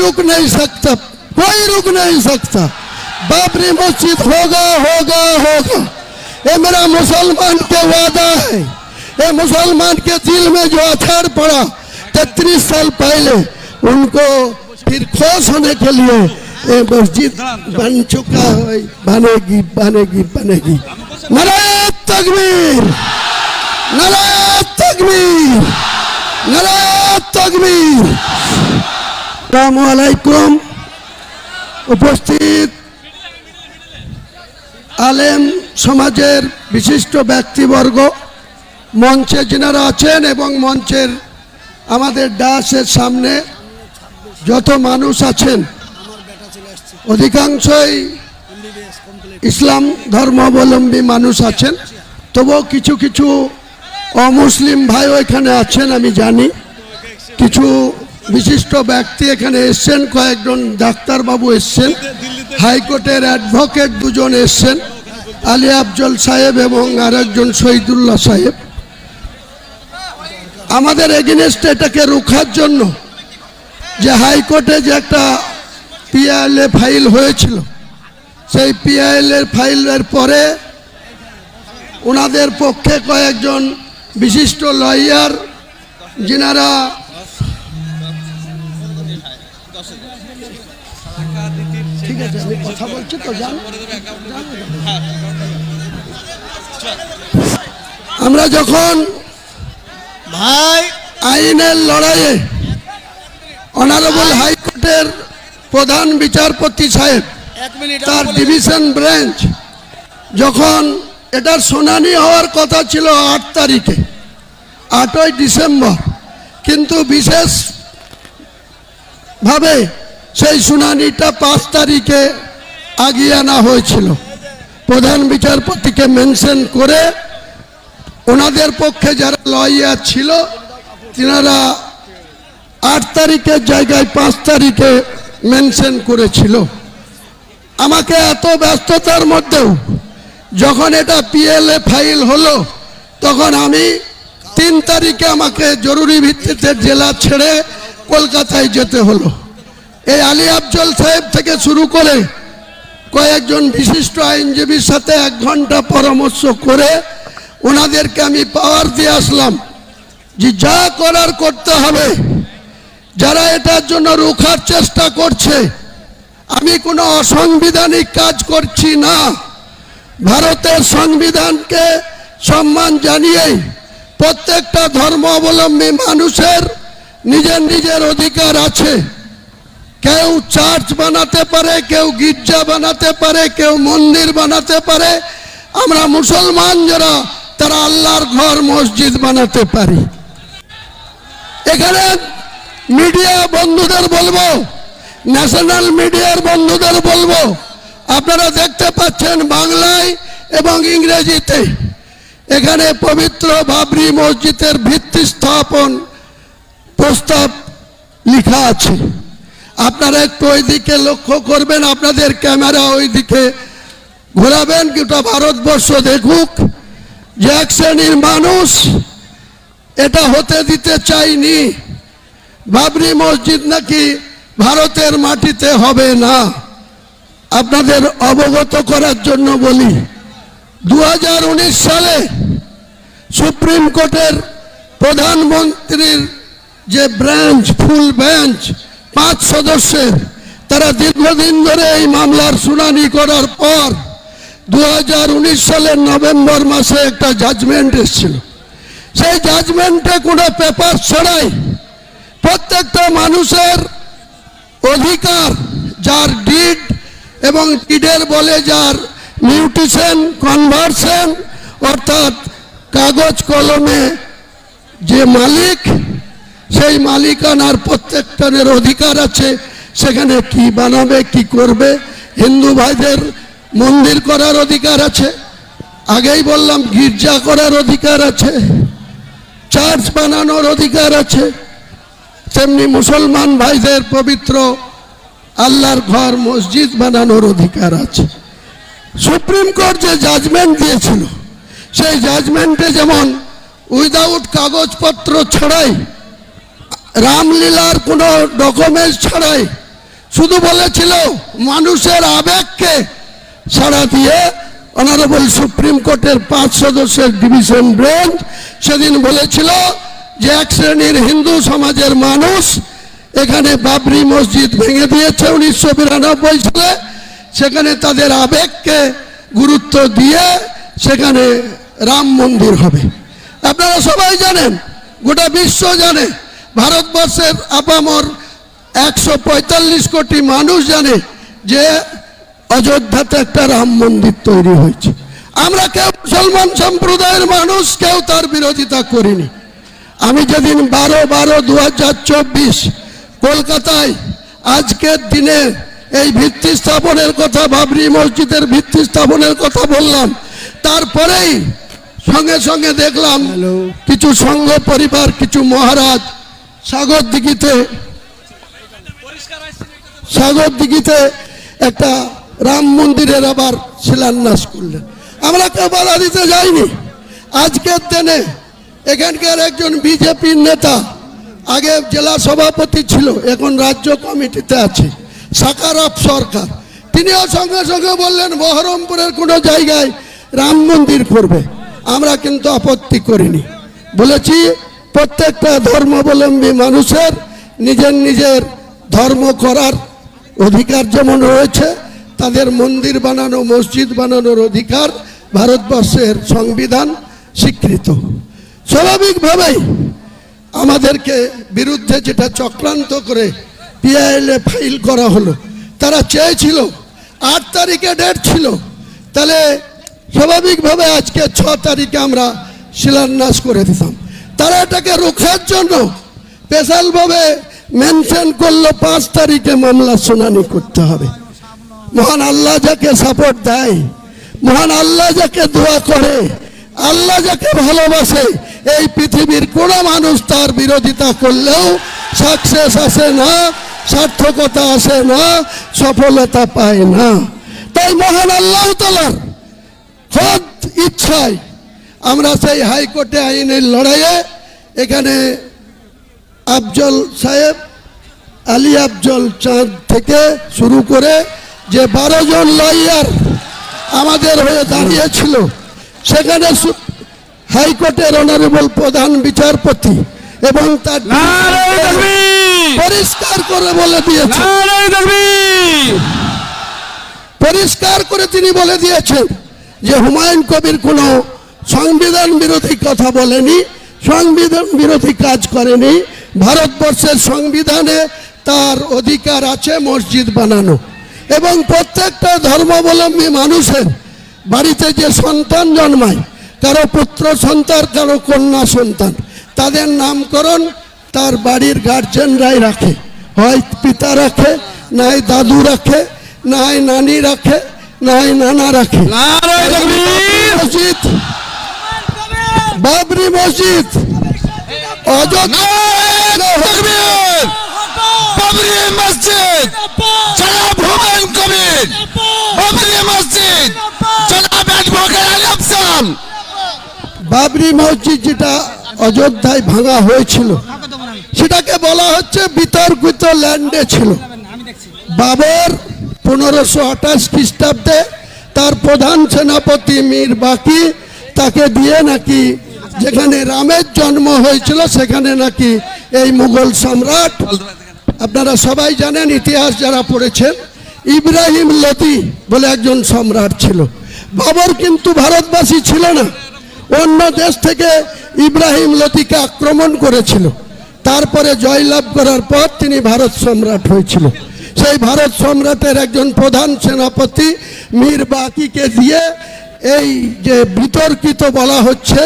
रुक नहीं सकता, कोई रुक नहीं सकता। बाबरी मस्जिद होगा होगा होगा। ये मेरा मुसलमान के वादा है। ये मुसलमान के दिल में जो अथर पड़ा तैतीस साल पहले, उनको फिर खोश होने के लिए ये मस्जिद बन चुका है। बनेगी बनेगी बनेगी। नारायण तकबीर नारायण तकबीर नारायण तकबीर। আসসালামু আলাইকুম। উপস্থিত আলেম সমাজের বিশিষ্ট ব্যক্তিবর্গ, মঞ্চে যিনারা আছেন এবং মঞ্চের আমাদের ডাসের সামনে যত মানুষ আছেন, অধিকাংশই ইসলাম ধর্মাবলম্বী মানুষ আছেন। তবুও কিছু কিছু অমুসলিম ভাইও এখানে আছেন, আমি জানি। কিছু বিশিষ্ট ব্যক্তি এখানে এসছেন কয়েকজন ডাক্তারবাবু এসছেন হাইকোর্টের অ্যাডভোকেট দুজন এসছেন আলী আফজল সাহেব এবং আরেকজন শহীদুল্লাহ সাহেব। আমাদের এগেনস্ট এটাকে রোখার জন্য যে হাইকোর্টে যে একটা পিআইএলএ ফাইল হয়েছিল সেই পিআইএল ফাইলের পরে ওনাদের পক্ষে কয়েকজন বিশিষ্ট লয়ার যিনারা ঠিক আছে আমি কথা বলছি তো আমরা যখন ভাই। আইনের লড়াইয়ে অনারেবল হাইকোর্টের প্রধান বিচারপতি সাহেব তার ডিভিশন ব্রাঞ্চ যখন এটার শুনানি হওয়ার কথা ছিল আট তারিখে আটই ডিসেম্বর কিন্তু বিশেষ ভাবে সেই শুনানিটা পাঁচ তারিখে আগিয়ে আনা হয়েছিল। প্রধান বিচারপতিকে মেনশন করে ওনাদের পক্ষে যারা লয়ার ছিল, তিনারা আট তারিখের জায়গায় পাঁচ তারিখে মেনশন করেছিল। আমাকে এত ব্যস্ততার মধ্যেও যখন এটা পিএলএ ফাইল হলো, তখন আমি তিন তারিখে আমাকে জরুরি ভিত্তিতে জেলা ছেড়ে কলকাতায় যেতে হলো। এই আলী আফজল সাহেব থেকে শুরু করে কয়েকজন বিশিষ্ট আইনজীবীর সাথে এক ঘণ্টা পরামর্শ করে ওনাদেরকে আমি পাওয়ার দিয়ে আসলাম যে যা করার করতে হবে। যারা এটার জন্য রুখার চেষ্টা করছে, আমি কোনো অসাংবিধানিক কাজ করছি না। ভারতের সংবিধানকে সম্মান জানিয়ে প্রত্যেকটা ধর্ম অবলম্বী মানুষের নিজের নিজের অধিকার আছে। কেউ চার্চ বানাতে পারে, কেউ গির্জা বানাতে পারে, কেউ মন্দির বানাতে পারে। আমরা মুসলমান যারা, তারা আল্লাহর ঘর, মসজিদ বানাতে পারি। এখানে মিডিয়া বন্ধুদের বলব, ন্যাশনাল মিডিয়ার বন্ধুদের বলব, আপনারা দেখতে পাচ্ছেন বাংলায় এবং ইংরেজিতে। এখানে পবিত্র বাবরি মসজিদের ভিত্তি স্থাপন প্রস্তাব লেখা আছে। আপনারা একটু ওইদিকে লক্ষ্য করবেন, আপনাদের ক্যামেরা ওইদিকে ঘোরাবেন, গোটা ভারতবর্ষ দেখুক যে এক শ্রেণির মানুষ এটা হতে দিতে চাইনি বাবরি মসজিদ নাকি ভারতের মাটিতে হবে না? আপনাদের অবগত করার জন্য বলি দু হাজার উনিশ সালে সুপ্রিম কোর্টের প্রধানমন্ত্রীর যে ব্রাঞ্চ, ফুল বেঞ্চ পাঁচ সদস্যের, তারা দীর্ঘদিন ধরে এই মামলার শুনানি করার পর দু হাজার উনিশ সালের নভেম্বর মাসে একটা জাজমেন্ট এসেছিল। সেই জাজমেন্টে কোনো পেপার ছড়াই প্রত্যেকটা মানুষের অধিকার, যার ডিড এবং ডিডের বলে যার মিউটিশন কনভার্সন অর্থাৎ কাগজ কলমে যে মালিক সেই মালিকানার প্রত্যেকটানের অধিকার আছে। সেখানে কি বানাবে, কি করবে, হিন্দু ভাইদের মন্দির করার অধিকার আছে। আগেই বললাম, গির্জা করার অধিকার আছে। চার্চ বানানোর অধিকার আছে। তেমনি মুসলমান ভাইদের পবিত্র আল্লাহর ঘর, মসজিদ বানানোর অধিকার আছে। সুপ্রিম কোর্ট যে জাজমেন্ট দিয়েছিল, সেই জাজমেন্টে যেমন উইদাউট কাগজপত্র ছাড়াই রামলীলার কোনো ডকুমেন্টস ছাড়াই, শুধু বলেছিল মানুষের আবেগকে সাড়া দিয়ে অনারেবল সুপ্রিম কোর্টের পাঁচ সদস্যের ডিভিশন বেঞ্চ সেদিন বলেছিল যে এক শ্রেণির হিন্দু সমাজের মানুষ এখানে বাবরি মসজিদ ভেঙে দিয়েছে উনিশশো বিরানব্বই সালে। সেখানে তাদের আবেগকে গুরুত্ব দিয়ে সেখানে রাম মন্দির হবে। আপনারা সবাই জানেন, গোটা বিশ্ব জানে ভারতবর্ষের আপামর একশো পঁয়তাল্লিশ কোটি মানুষ জানে যে অযোধ্যাতে একটা রাম মন্দির তৈরি হয়েছে। আমরা কেউ মুসলমান সম্প্রদায়ের মানুষ কেউ তার বিরোধিতা করিনি। আমি যেদিন বারো বারো দু কলকাতায় আজকের দিনে এই ভিত্তি স্থাপনের কথা বাবরি মসজিদের ভিত্তি স্থাপনের কথা বললাম তারপরেই সঙ্গে সঙ্গে দেখলাম কিছু সংঘ পরিবার কিছু মহারাজ সাগর দিঘিতে সাগর দিঘিতে একটা রাম মন্দিরের আবার শিলান্যাস করলেন। আমরা কেউ বাধা দিতে যাইনি। আজকের দিনে এখানকার একজন বিজেপির নেতা, আগে জেলা সভাপতি ছিল, এখন রাজ্য কমিটিতে আছে, সাকারাপ সরকার। তিনিও সঙ্গে সঙ্গে বললেন, বহরমপুরের কোনো জায়গায় রাম মন্দির করবে। আমরা কিন্তু আপত্তি করিনি। বলেছি প্রত্যেকটা ধর্মাবলম্বী মানুষের নিজের নিজের ধর্ম করার অধিকার যেমন রয়েছে, তাদের মন্দির বানানো, মসজিদ বানানোর অধিকার ভারতবর্ষের সংবিধান স্বীকৃত। স্বাভাবিকভাবেই আমাদেরকে বিরুদ্ধে যেটা চক্রান্ত করে পিআইএলএ ফাইল করা হলো, তারা চেয়েছিল, আট তারিখে ডেট ছিল, তাহলে স্বাভাবিকভাবে আজকে ছ তারিখে আমরা শিলান্যাস করে দিতাম। তারা এটাকে রোখার জন্য স্পেশালভাবে মেনশন করল, পাঁচ তারিখে মামলা শুনানি করতে হবে। মহান আল্লাহ যাকে সাপোর্ট দেয়, মহান আল্লাহ যাকে দোয়া করে, আল্লাহ যাকে ভালোবাসে, এই পৃথিবীর কোনো মানুষ তার বিরোধিতা করলেও সাকসেস আসে না, সার্থকতা আসে না, সফলতা পায় না। তাই মহান আল্লাহ তালার খোদ ইচ্ছায় আমরা সেই হাইকোর্টে আইনের লড়াইয়ে এখানে আফজল সাহেব আলী আফজল চাঁদ থেকে শুরু করে যে বারো জন লয়ার আমাদের হয়ে দাঁড়িয়েছিল সেখানে হাইকোর্টের অনারেবল প্রধান বিচারপতি এবং তার পরিষ্কার করে বলে দিয়েছে। পরিষ্কার করে তিনি বলে দিয়েছেন যে হুমায়ুন কবির কোনো সংবিধান বিরোধী কথা বলেনি সংবিধান বিরোধী কাজ করেনি ভারতবর্ষের সংবিধানে তার অধিকার আছে মসজিদ বানানো। এবং প্রত্যেকটা ধর্মাবলম্বী মানুষের বাড়িতে যে সন্তান জন্মায় কারও পুত্র সন্তান কারও কন্যা সন্তান তাদের নামকরণ তার বাড়ির গার্জেনরাই রাখে। হয় পিতা রাখে নাই দাদু রাখে নাই নানি রাখে নাই নানা রাখে। বাবরি মসজিদ। বাবরি মসজিদ। মসজিদ। বাবরি মসজিদ যেটা অযোধ্যায় ভাঙা হয়েছিল, সেটাকে বলা হচ্ছে বিতর্কিত ল্যান্ডে ছিল। বাবর পনেরোশো আঠাশ খ্রিস্টাব্দে তার প্রধান সেনাপতি মীর বাকি তাকে দিয়ে নাকি যেখানে রামের জন্ম হয়েছিল, সেখানে নাকি এই মুঘল সম্রাট। আপনারা সবাই জানেন, ইতিহাস যারা পড়েছেন, ইব্রাহিম লতি বলে একজন সম্রাট ছিল। বাবর কিন্তু ভারতবাসী ছিল না। অন্য দেশ থেকে ইব্রাহিম লতিকে আক্রমণ করেছিল। তারপরে জয়লাভ করার পর তিনি ভারত সম্রাট হয়েছিল। সেই ভারত সম্রাটের একজন প্রধান সেনাপতি মীর বাকিকে দিয়ে এই যে বিতর্কিত বলা হচ্ছে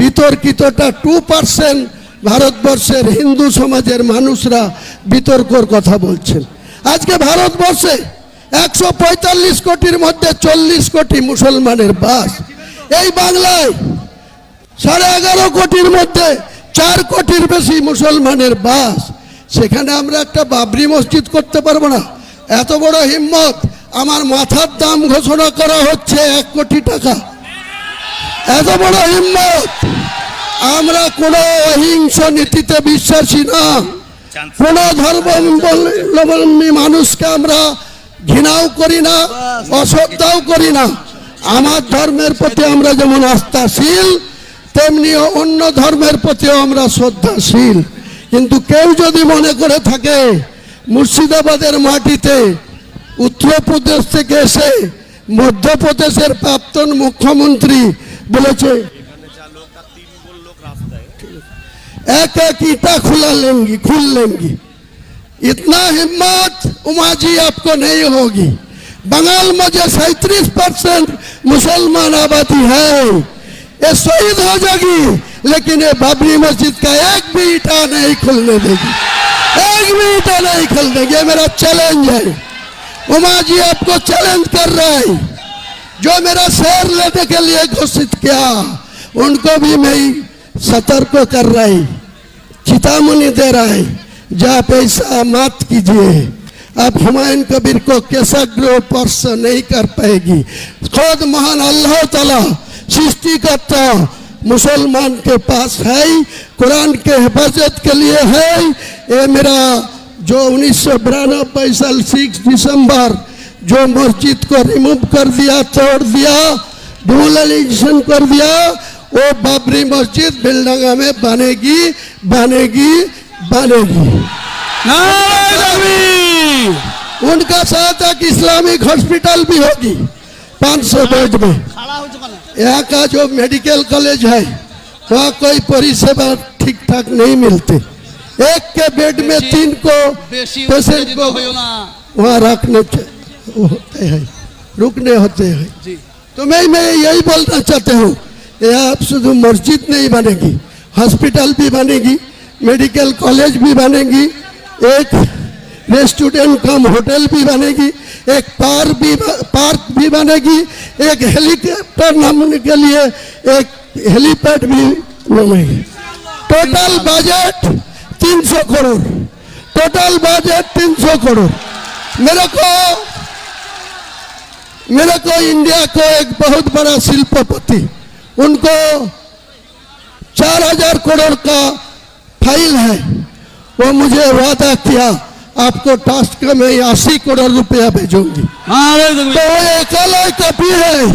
বিতর্কিতটা টু পার্সেন্ট ভারতবর্ষের হিন্দু সমাজের মানুষরা বিতর্কর কথা বলছেন। আজকে ভারতবর্ষে একশো পঁয়তাল্লিশ কোটির মধ্যে চল্লিশ কোটি মুসলমানের বাস। এই বাংলায় সাড়ে এগারো কোটির মধ্যে চার কোটির বেশি মুসলমানের বাস। সেখানে আমরা একটা বাবরি মসজিদ করতে পারব না। এত বড় হিম্মত। আমার মাথার দাম ঘোষণা করা হচ্ছে এক কোটি টাকা। এত বড় হিম্মত। আমরা কোনো অহিংস নীতিতে বিশ্বাসী না। কোন ধর্মাবলম্বী মানুষকে আমরা ঘৃণাও করি না, অশ্রদ্ধাও করি না। আমার ধর্মের প্রতি আমরা যেমন আস্থাশীল, তেমনি অন্য ধর্মের প্রতিও আমরা শ্রদ্ধাশীল। কিন্তু কেউ যদি মনে করে থাকে, মুর্শিদাবাদের মাটিতে উত্তরপ্রদেশ থেকে এসে মধ্যপ্রদেশের প্রাক্তন মুখ্যমন্ত্রী বলেছে एक एक ईटा खुला लेंगी खुल लेंगी इतना हिम्मत उमा जी आपको नहीं होगी बंगाल में जो सैतीस परसेंट मुसलमान आबादी है ये शहीद हो जाएगी लेकिन ये बाबरी मस्जिद का एक भी ईटा नहीं खुलने देगी एक भी ईटा नहीं खुल देगी ये मेरा चैलेंज है उमा जी आपको चैलेंज कर रहा है जो मेरा शेर लेने के लिए घोषित किया, उनको भी मैं सतर्क कर रहा चेतावनी दे रहा है जब ऐसा मत कीजिए। आप हुमायूं कबीर को कैसा ग्रो स्पर्श नहीं कर पाएगी। खुद महान अल्लाह ताला सृष्टिकर्ता मुसलमान के पास है, कुरान के हिफाजत के लिए है। ये मेरा जो उन्नीस सौ साल, सिक्स दिसंबर जो मस्जिद को रिमूव कर दिया छोड़ दिया डूल कर दिया वो बाबरी मस्जिद बिलडंगा में बनेगी बनेगी बनेगी। उनका साथ एक इस्लामिक हॉस्पिटल भी होगी 500 बेड में। यहाँ का जो मेडिकल कॉलेज है वहाँ कोई परिसेवा ठीक ठाक नहीं मिलते। एक के बेड में तीन को पेशेंट को वहाँ रखने चाहिए वो होते हैं रुकने होते हैं। तो मैं मैं यही बोलना चाहता हूँ यहाँ शुद्ध मस्जिद नहीं बनेगी हॉस्पिटल भी बनेगी मेडिकल कॉलेज भी बनेगी एक रेस्टोरेंट कम होटल भी बनेगी एक पार्क भी पार्क भी बनेगी एक हेलीकॉप्टर नामने के लिए एक हेलीपैड भी बनेगी। Total budget 300 crore total budget 300 crore. मेरे को मेरे को इंडिया को एक बहुत बड़ा शिल्पपति उनको चार हज़ार करोड़ का फ़ाइल है। वो मुझे वादा किया आपको टास्क में अस्सी करोड़ रुपया भेजूँगी। तो अकेला कपी है।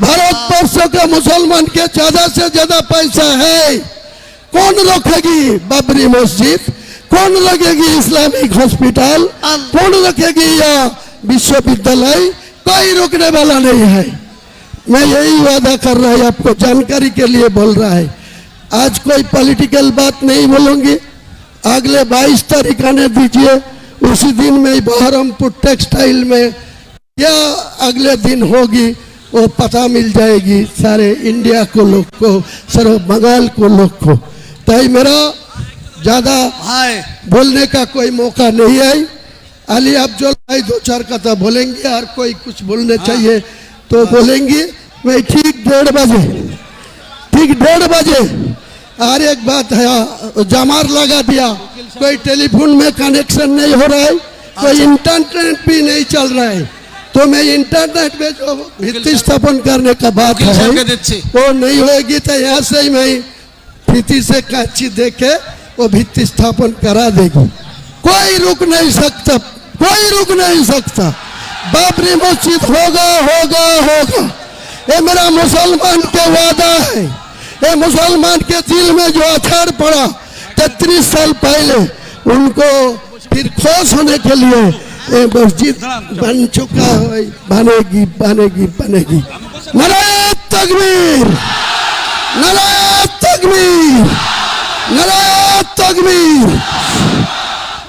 भारत वर्ष के मुसलमान के ज़्यादा से ज़्यादा पैसा है। कौन रखेगी बाबरी मस्जिद? कौन लगेगी इस्लामिक हॉस्पिटल? कौन रखेगी या विश्वविद्यालय? कोई रुकने वाला नहीं है। मैं यही वादा कर रहा है आपको जानकारी के लिए बोल रहा है। आज कोई पॉलिटिकल बात नहीं बोलूँगी। अगले 22 तारीख आने दीजिए। उसी दिन में बहरमपुर टेक्सटाइल में क्या अगले दिन होगी वो पता मिल जाएगी सारे इंडिया को लोग को सर्व बंगाल को लोग को। ताई मेरा ज़्यादा बोलने का कोई मौका नहीं है। अली अफजल भाई दो चार कथा बोलेंगे और कोई कुछ बोलने चाहिए तो बोलेंगे भाई ठीक डेढ़ बजे ठीक डेढ़ बजे और एक बात है जमार लगा दिया कोई टेलीफोन में कनेक्शन नहीं हो रहा है कोई इंटरनेट भी नहीं चल रहा है तो मैं इंटरनेट में जो भित्ति स्थापन करने का बात है वो नहीं होगी तो यहाँ से ही मैं से काची दे के वो भित्ति स्थापन करा देगी। कोई रुक नहीं सकता, कोई रुक नहीं सकता। बाबरी मस्जिद होगा होगा होगा। ये मेरा मुसलमान के वादा है। ये मुसलमान के दिल में जो अछाड़ पड़ा तैतीस साल पहले, उनको फिर खोश होने के लिए ये मस्जिद बन चुका है, बनेगी बनेगी बनेगी। नारायण तकबीर नारायण तकबीर नारायण तकबीर।